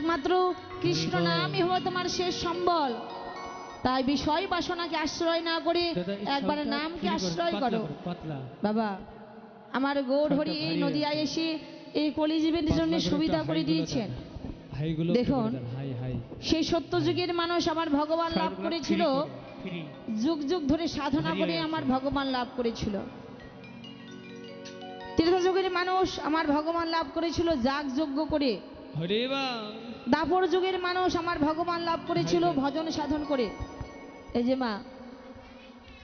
একমাত্র কৃষ্ণ নামই হলো তোমার শেষ সম্বল। তাই বিষয় বাসনাকে আশ্রয় না করে একবার নামকে আশ্রয় করো। বাবা আমার গৌর হরি এই নদিয়ায় এসে এই কলিজীবের জন্য সুবিধা করে দিয়েছেন। দেখুন। সেই সত্য যুগের মানুষ আমার ভগবান লাভ করেছিল। যুগ যুগ ধরে সাধনা করে আমার ভগবান লাভ করেছিল। তীর্থযুগের মানুষ আমার ভগবান লাভ করেছিল যাগ যজ্ঞ করে। দাপর যুগের মানুষ আমার ভগবান লাভ করেছিল ভজন সাধন করে। এই যে মা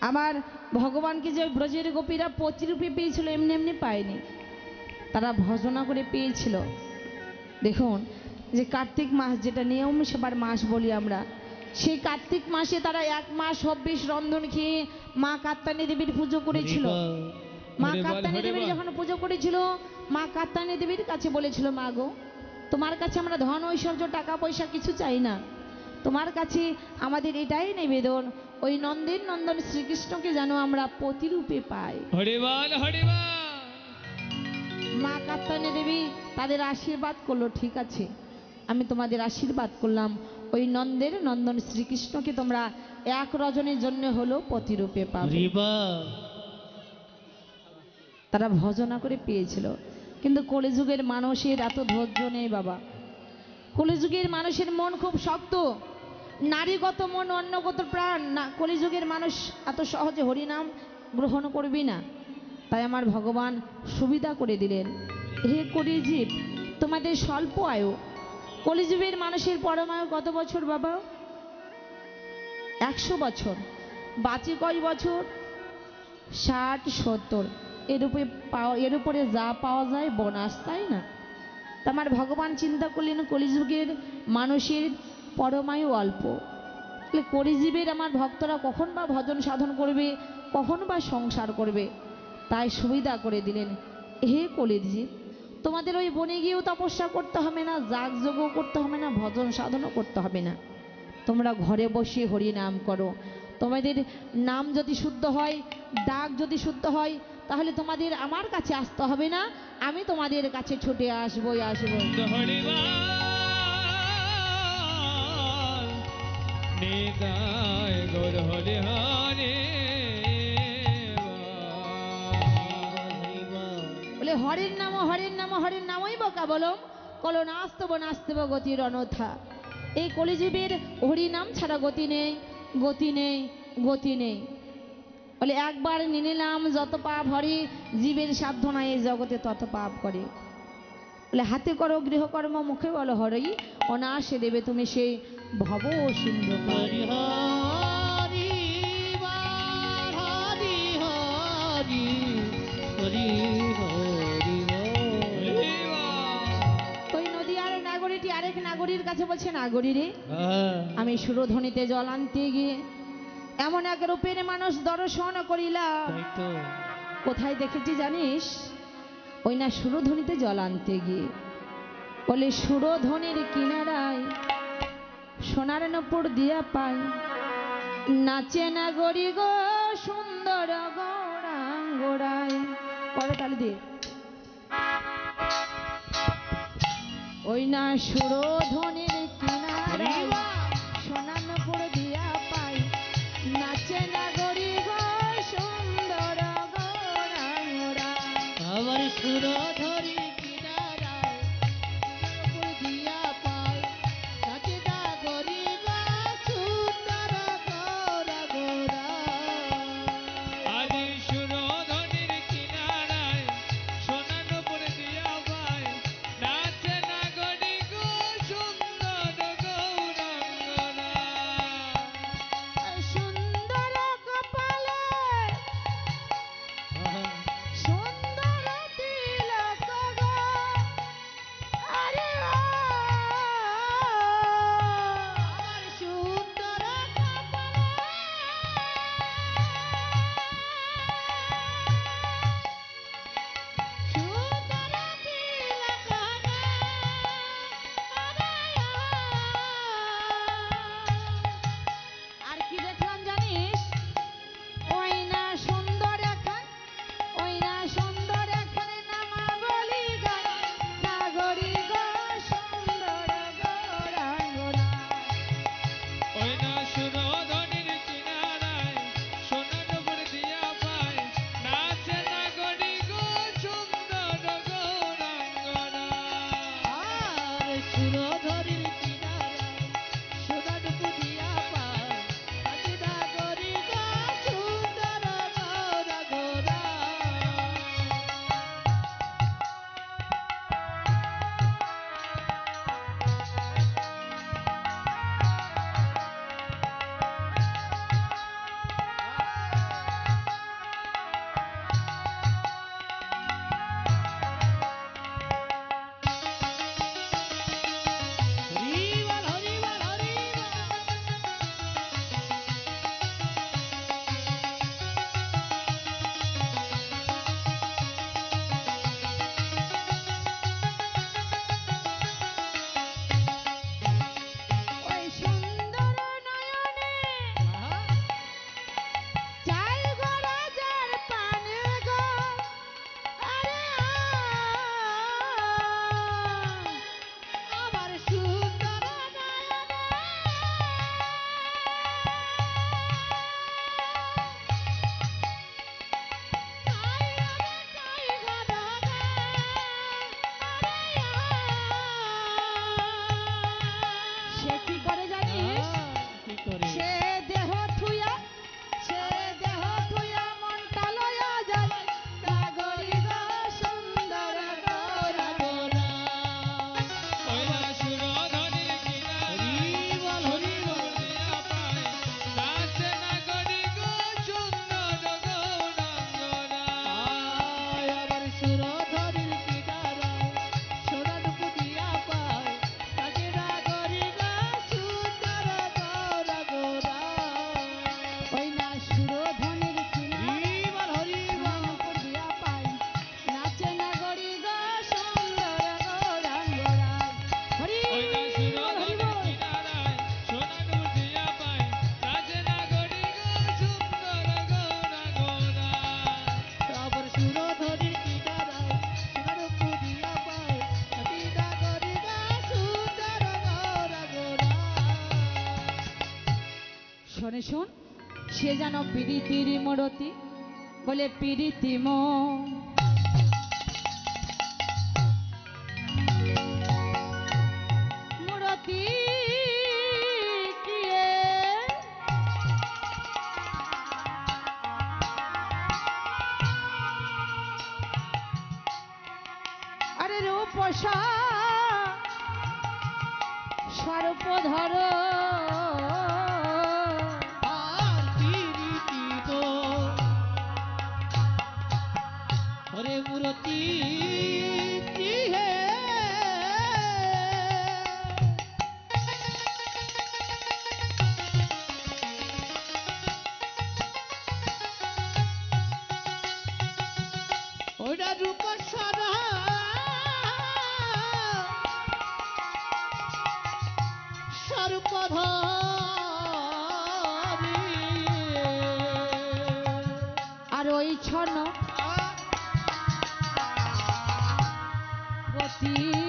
আমার ভগবানকে যে ব্রজের গোপীরা প্রতিরূপে পেয়েছিল এমনি এমনি পায়নি। তারা ভজনা করে পেয়েছিল। দেখুন যে কার্তিক মাস যেটা নিয়ম সেবার মাস বলি আমরা সেই কার্তিক মাসে তারা এক মাস হব্বিশ রন্ধন খেয়ে মা কাত্তানী দেবীর পুজো করেছিল। মা কাত্তানী দেবীর যখন পুজো করেছিল মা কাত্তানী দেবীর কাছে বলেছিল মা গো তোমার কাছে আমরা ধন ঐশ্বর্য টাকা পয়সা কিছু চাই না। তোমার কাছে আমাদের এটাই নিবেদন ওই নন্দের নন্দন শ্রীকৃষ্ণকে যেন আমরা প্রতিরূপে পাই। মা কাত্তানী দেবী তাদের আশীর্বাদ করল ঠিক আছে। আমি তোমাদের আশীর্বাদ করলাম ওই নন্দের নন্দন শ্রীকৃষ্ণকে তোমরা এক রজনের জন্য হলো প্রতিরূপে পাবে। তারা ভজনা করে পেয়েছিল। কিন্তু কলিযুগের মানুষের এত ধৈর্য নেই বাবা। কলিযুগের মানুষের মন খুব শক্ত। নারীগত মন, অন্যগত প্রাণ। না, কলিযুগের মানুষ এত সহজে হরিনাম গ্রহণ করবি না। তাই আমার ভগবান সুবিধা করে দিলেন। হে কলিজীব তোমাদের স্বল্প আয়ু। কলিযুগের মানুষের পরমায়ু কত বছর বাবা? একশো বছর। বাঁচে কয় বছর? ষাট, সত্তর। এর উপরে পাওয়া এর উপরে যা পাওয়া যায় বোনাস, তাই না? আমার ভগবান চিন্তা করলেন, কলিযুগের মানুষের পরমায়ু অল্প। কলিজীবের আমার ভক্তরা কখন বা ভজন সাধন করবে, কখন বা সংসার করবে? তাই সুবিধা করে দিলেন, হে কলিজীব তোমাদের ওই বনে গিয়েও তপস্যা করতে হবে না যাগযজ্ঞ করতে হবে না, ভজন সাধনও করতে হবে না। তোমরা ঘরে বসে হরি নাম করো। তোমাদের নাম যদি শুদ্ধ হয় ডাক যদি শুদ্ধ হয় তাহলে তোমাদের আমার কাছে আসতে হবে না আমি তোমাদের কাছে ছুটে আসবই আসব হরে বল হরে হরে। বলে হরের নাম হরের নাম হরের নামই বকা বলো কলো নাস্তব নাস্তব গতির অনথা। এই কলিযুগের হরি নাম ছাড়া গতি নেই গতি নেই গতি নেই। বলে একবার নিয়ে নিলাম যত পাপ হরে জীবের সাধ্য নাই এই জগতে তত পাপ করে। বলে হাতে করো গৃহকর্ম মুখে বলো হরই অনাসে দেবে তুমি সেই ভব সিন্ধু ওই নদীয়ার নাগরীটি আরেক নাগরীর কাছে বলছে নাগরী রে আমি সুরধ্বনিতে জল আনতে গিয়ে এমন এক রূপের মানুষ দর্শন করিলাম কোথায় দেখেছি জানিস? ওই না সুরধ্বনিতে জল আনতে গিয়ে। বলে সুরধ্বনির কিনারায় সোনার নপুর দিয়া পাই। নাচে না গরি গো সুন্দর গৌরাঙ্গরায়। পরে তালি দিয়ে ওই না সুরধ্বনির শোনে শোন সে যেন পিড়িতির মরতি বলে পিড়িতিম মূরতি আরে রূপসা সর্পধর। মূরতি ওটা রূপসরা সর্পধারী। আর ওই ছন্ন প্রতি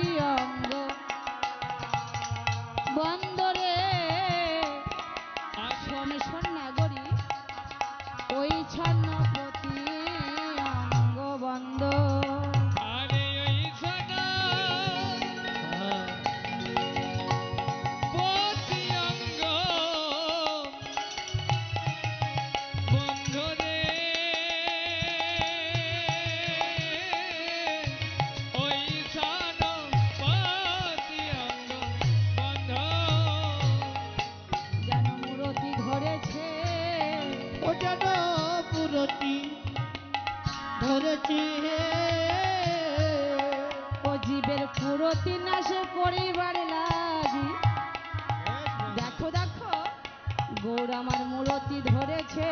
গৌর আমার মূরতি ধরেছে।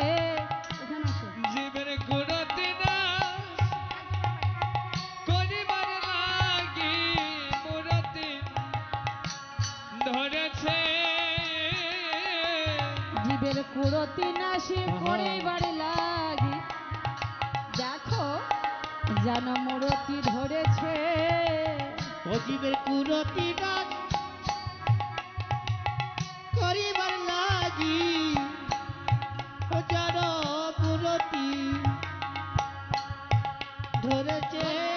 জীবের গুণতি না করিবার লাগি মূরতি ধরেছে। জীবের কুরতি নাশি করিবার লাগি। দেখো যেন মূরতি ধরেছে। ও জীবের কুরতি নাচ করিবার ও যেন পুরতি ধরেছে